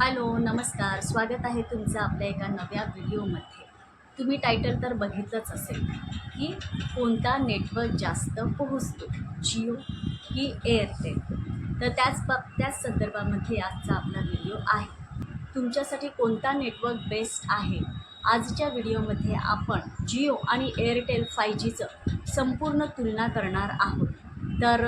Hello नमस्कार. स्वागत आहे तुमचं आपल्या एका नव्या व्हिडिओमध्ये. तुम्ही टायटल तर बघितलंच असेल की कोणता नेटवर्क जास्त पोहोचतो? जिओ की एअरटेल तर त्याच बाब त्याच संदर्भामध्ये आजचा आपला व्हिडिओ आहे. तुमच्यासाठी कोणता नेटवर्क बेस्ट आहे? आजच्या व्हिडिओमध्ये आपण जिओ आणि एअरटेल फाय जीचं संपूर्ण तुलना करणार आहोत. तर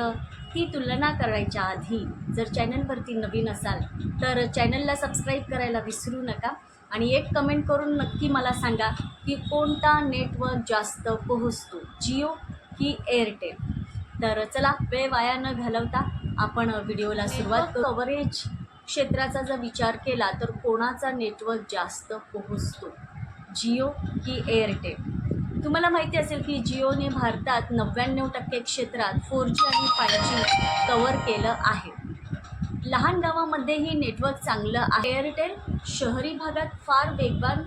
ती तुलना करायच्या आधी जर चॅनलवरती नवीन असाल तर चॅनलला सबस्क्राईब करायला विसरू नका आणि एक कमेंट करून नक्की मला सांगा की कोणता नेटवर्क जास्त पोहोचतो जिओ की एअरटेल? तर चला वेळ वाया न घालवता आपण व्हिडिओला सुरुवात कव्हरेज क्षेत्राचा जर विचार केला तर कोणाचा नेटवर्क जास्त पोहोचतो जिओ की एअरटेल? तुम्हाला माहिती असेल की जिओने भारतात नव्याण्णव टक्के क्षेत्रात फोर जी आणि फाय जी कवर केलं आहे. लहान गावामध्येही नेटवर्क चांगलं आहे. एअरटेल शहरी भागात फार वेगवान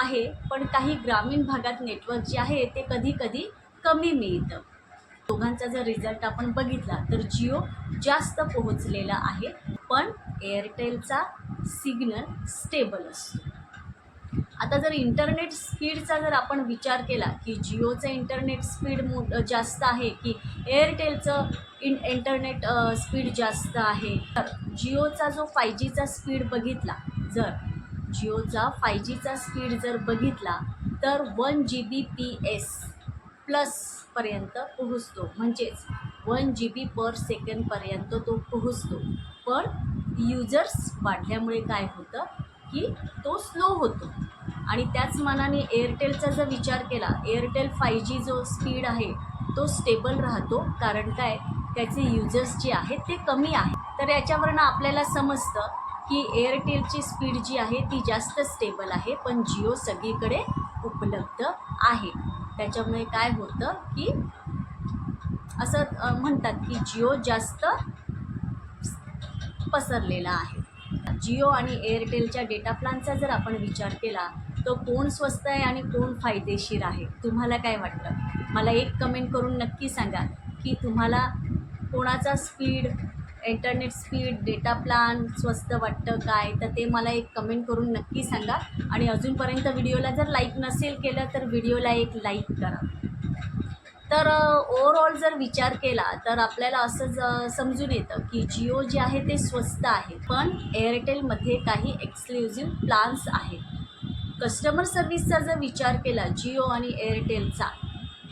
आहे पण काही ग्रामीण भागात नेटवर्क जे आहे ते कधी कधी कमी मिळतं. दोघांचा जर रिझल्ट आपण बघितला तर जिओ जास्त पोहोचलेला आहे पण एअरटेलचा सिग्नल स्टेबल असतो. आता जर इंटरनेट स्पीडचा जर आपण विचार केला की जिओचं इंटरनेट स्पीड मो जास्त आहे की एअरटेलचं इन इंटरनेट स्पीड जास्त आहे तर जिओचा जो फाय जीचा स्पीड बघितला जर जिओचा फाय जीचा स्पीड जर बघितला तर one G B P S प्लसपर्यंत पोहोचतो. म्हणजेच वन जी बी पर सेकंडपर्यंत तो पोहोचतो. पण युजर्स वाढल्यामुळे काय होतं की तो स्लो होतो. आणि त्याच मानाने एअरटेलचा जर विचार केला एअरटेल फाय जी जो स्पीड आहे तो स्टेबल राहतो. कारण काय? त्याचे युजर्स जे आहेत ते कमी आहे तर याच्यावरनं आपल्याला समजतं की एअरटेलची स्पीड जी आहे ती जास्त स्टेबल आहे पण जिओ सगळीकडे उपलब्ध आहे. त्याच्यामुळे काय होतं की असं म्हणतात की जिओ जास्त पसरलेला आहे. जिओ आणि एअरटेलच्या डेटा प्लॅनचा जर आपण विचार केला तो कोण स्वस्त आहे आणि कोण फायदेशीर आहे? तुम्हाला काय वाटतं? मला एक कमेंट करून नक्की सांगा की तुम्हाला कोणाचा speed internet speed data plan स्वस्त वाटतं काय? तर ते मला एक कमेंट करून नक्की सांगा. आणि अजूनपर्यंत व्हिडिओला जर लाईक नसेल केलं तर व्हिडिओला एक लाईक करा. तर ओवरऑल जर विचार केला तर आपल्याला असं ज समजून येतं की जिओ जे आहे ते स्वस्त आहे. पण एअरटेलमध्ये काही एक्सक्लुझिव्ह प्लान्स आहेत. कस्टमर सर्व्हिसचा जर विचार केला जिओ आणि एअरटेलचा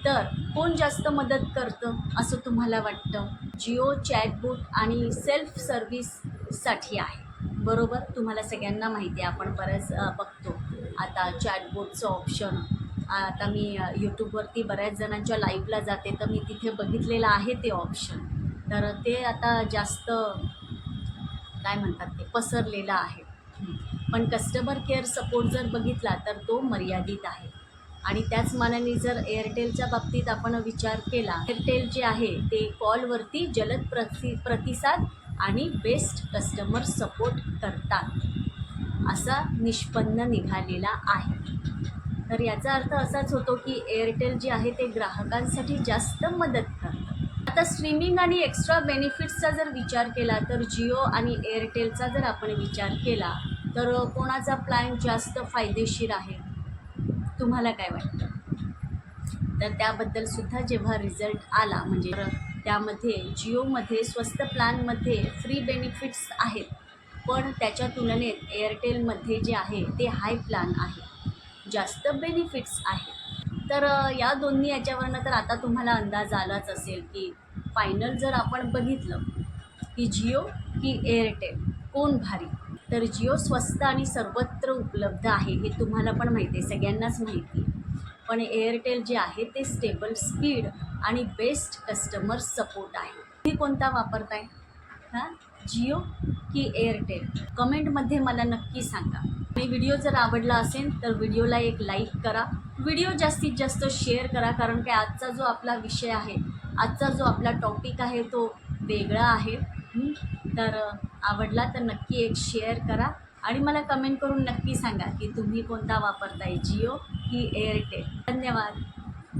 तर कोण जास्त मदत करतं असं तुम्हाला वाटतं? जिओ चॅटबुट आणि सेल्फ सर्व्हिससाठी आहे. बरोबर? तुम्हाला सगळ्यांना माहिती आहे. आपण बऱ्याच बघतो. आता चॅटबोटचं ऑप्शन आता मी यूट्यूबवरती बऱ्याच जणांच्या लाईव्हला जाते तर मी तिथे बघितलेलं आहे ते ऑप्शन तर ते आता जास्त काय म्हणतात ते पसरलेलं आहे. पण कस्टमर केअर सपोर्ट जर बघितला तर तो मर्यादित आहे. आणि त्याच मानाने जर एअरटेलच्या बाबतीत आपण विचार केला एअरटेल जे आहे ते कॉलवरती जलद प्रति प्रतिसाद आणि बेस्ट कस्टमर सपोर्ट करतात. असा निष्पन्न निघालेला आहे. तर याचा अर्थ असाच होतो की एअरटेल जे आहे ते ग्राहकांसाठी जास्त मदत करतं. आता स्ट्रीमिंग आणि एक्स्ट्रा बेनिफिट्सचा जर विचार केला तर जिओ आणि एअरटेलचा जर आपण विचार केला तर कोणाचा प्लॅन जास्त फायदेशीर आहे? तुम्हाला काय वाटतं? तर त्याबद्दलसुद्धा जेव्हा रिझल्ट आला म्हणजे त्यामध्ये जिओमध्ये स्वस्त प्लॅनमध्ये फ्री बेनिफिट्स आहेत पण त्याच्या तुलनेत एअरटेलमध्ये जे आहे ते हाय प्लॅन आहे. जास्त बेनिफिट्स आहे. तर या दोन्ही याच्यावरनं तर आता तुम्हाला अंदाज आलाच असेल की फायनल जर आपण बघितलं की जिओ की एअरटेल कोण भारी? तर जिओ स्वस्त आणि सर्वत्र उपलब्ध आहे हे तुम्हाला पण माहिती आहे सगळ्यांनाच माहिती आहे. पण एअरटेल जे आहे ते स्टेबल स्पीड आणि बेस्ट कस्टमर सपोर्ट आहे. तुम्ही कोणता वापरताय? हां? जिओ की एअरटेल कमेंटमध्ये मला नक्की सांगा. आणि व्हिडिओ जर आवडला असेल तर व्हिडिओला एक लाईक करा. व्हिडिओ जास्तीत जास्त शेअर करा कारण की आजचा जो आपला विषय आहे आजचा जो आपला टॉपिक आहे तो वेगळा आहे. तर आवडला तर नक्की एक शेअर करा. आणि मला कमेंट करून नक्की सांगा की तुम्ही कोणता वापरताय जिओ की एअरटेल धन्यवाद.